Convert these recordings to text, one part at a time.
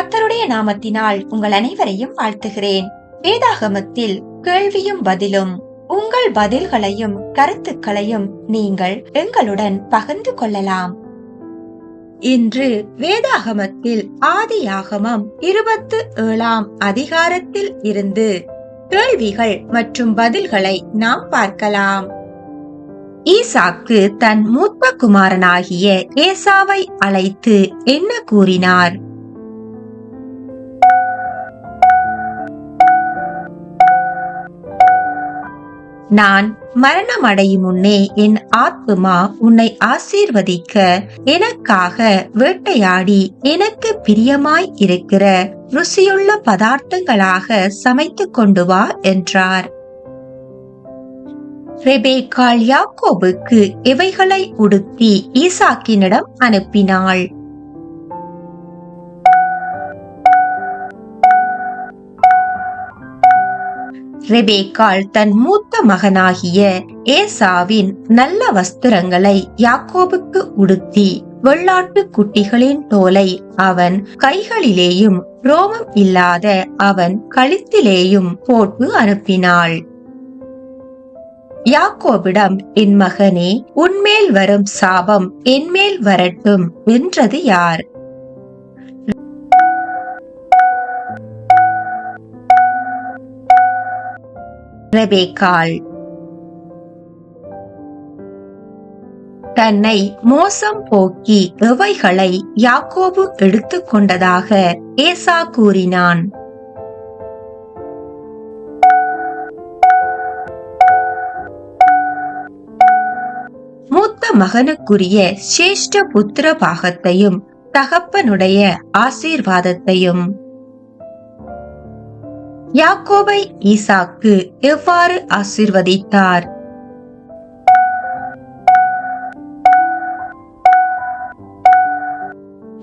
கத்தருடைய நாமத்தினால் உங்கள் அனைவரையும் வாழ்த்துகிறேன். வேதாகமத்தில் கேள்வியும் பதிலும் உங்கள் பதில்களையும் கருத்துக்களையும் நீங்கள் எங்களுடன் பகிர்ந்து கொள்ளலாம். இன்று வேதாகமத்தில் ஆதியாகமம் இருபத்து ஏழாம் அதிகாரத்தில் இருந்து கேள்விகள் மற்றும் பதில்களை நாம் பார்க்கலாம். ஈசாக்கு தன் மூத்த குமாரனாகிய ஏசாவை அழைத்து என்ன கூறினார்? நான் மரணமடையும் முன்னே என் ஆத்மா உன்னை ஆசீர்வதிக்க எனக்காக வேட்டையாடி எனக்கு பிரியமாய் இருக்கிற ருசியுள்ள பதார்த்தங்களாக சமைத்து கொண்டு வா என்றார். ரெபேக்காள் யாக்கோபுக்கு இவைகளை உடுத்தி ஈசாக்கினிடம் அனுப்பினாள். ரெபேக்காள் தன் மூத்த மகனாகிய ஏசாவின் நல்ல வஸ்திரங்களை யாக்கோபுக்கு உடுத்தி வெள்ளாட்டு குட்டிகளின் தோலை அவன் கைகளிலேயும் ரோமம் இல்லாத அவன் கழுத்திலேயும் போட்டு அனுப்பினாள். யாக்கோபிடம் என் மகனே உன்மேல் வரும் சாபம் என்மேல் வரட்டும் என்றது யார்? ரெபேக்காள் தன்னை மோசம் போக்கி எவைகளை யாக்கோபு எடுத்துக்கொண்டதாக ஏசா கூறினான். மூத்த மகனுக்குரிய சிரேஷ்ட புத்திர பாகத்தையும் தகப்பனுடைய ஆசீர்வாதத்தையும் யாக்கோபை ஈசாக்கு எவ்வாறு ஆசிர்வதித்தார்?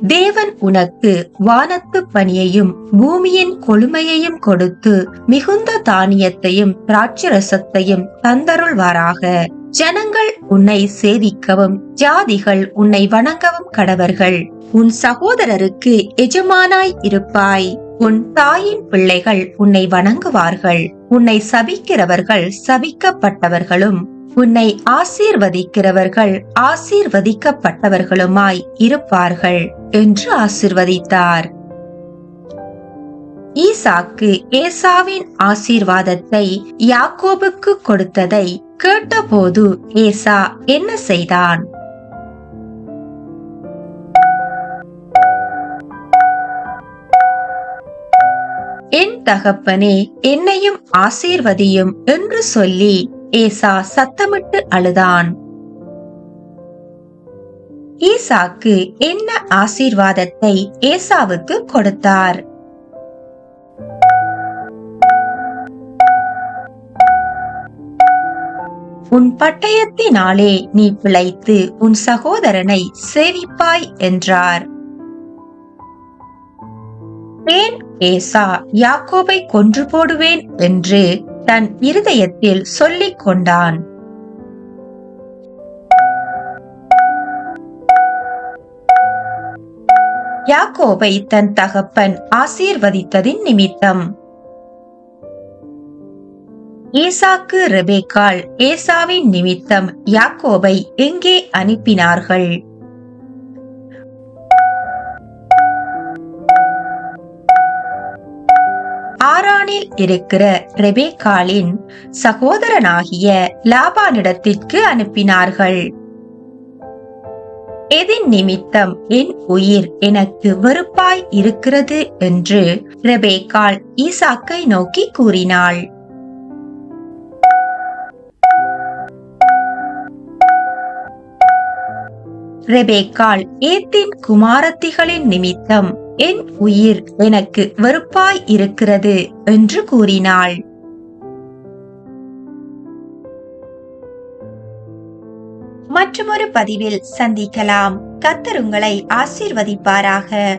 தேவன் உனக்கு வானத்து பணியையும் பூமியின் கொழுமையையும் கொடுத்து மிகுந்த தானியத்தையும் திராட்சரசத்தையும் தந்தருள்வாராக. ஜனங்கள் உன்னை சேவிக்கவும் ஜாதிகள் உன்னை வணங்கவும் கடவர்கள். உன் சகோதரருக்கு எஜமானாய் இருப்பாய். உன் தாயின் பிள்ளைகள் உன்னை வணங்குவார்கள். உன்னை சபிக்கிறவர்கள் சபிக்கப்பட்டவர்களும் உன்னை ஆசீர்வதிக்கிறவர்கள் ஆசீர்வதிக்கப்பட்டவர்களுமாய் இருப்பார்கள் என்று ஆசிர்வதித்தார். ஈசாக்கு ஏசாவின் ஆசீர்வாதத்தை யாக்கோபுக்கு கொடுத்ததை கேட்டபோது ஏசா என்ன செய்தான்? என் தகப்பனே என்னையும் ஆசீர்வதியும் என்று சொல்லி ஏசா சத்தமிட்டு அழுதான். ஈசாக்கு என்ன ஆசீர்வாதத்தை ஏசாவுக்கு கொடுத்தார்? உன் பட்டயத்தினாலே நீ பிழைத்து உன் சகோதரனை சேவிப்பாய் என்றார். ஏன் ஏசா யாக்கோபை கொன்று போடுவேன் என்று தன் இருதயத்தில் சொல்லிக் கொண்டான். யாக்கோபை தன் தகப்பன் ஆசீர்வதித்ததின் நிமித்தம். ஈசாக்கு ரெபேக்கால் ஏசாவின் நிமித்தம் யாக்கோபை எங்கே அனுப்பினார்கள்? ஆரானில் இருக்கிற ரெபேக்காளின் சகோதரனாகிய லாபானிடத்திற்கு அனுப்பினார்கள். எதின் நிமித்தம் என் உயிர் எனக்கு வெறுப்பாய் இருக்கிறது என்று ரெபேக்காள் ஈசாக்கை நோக்கி கூறினாள். ரெபேக்கால் ஏத்தின் குமாரத்திகளின் நிமித்தம் என் உயிர் எனக்கு வெறுப்பாய் இருக்கிறது என்று கூறினாள். மற்றொரு பதிவில் சந்திக்கலாம். கத்தர் உங்களை ஆசீர்வதிப்பாராக.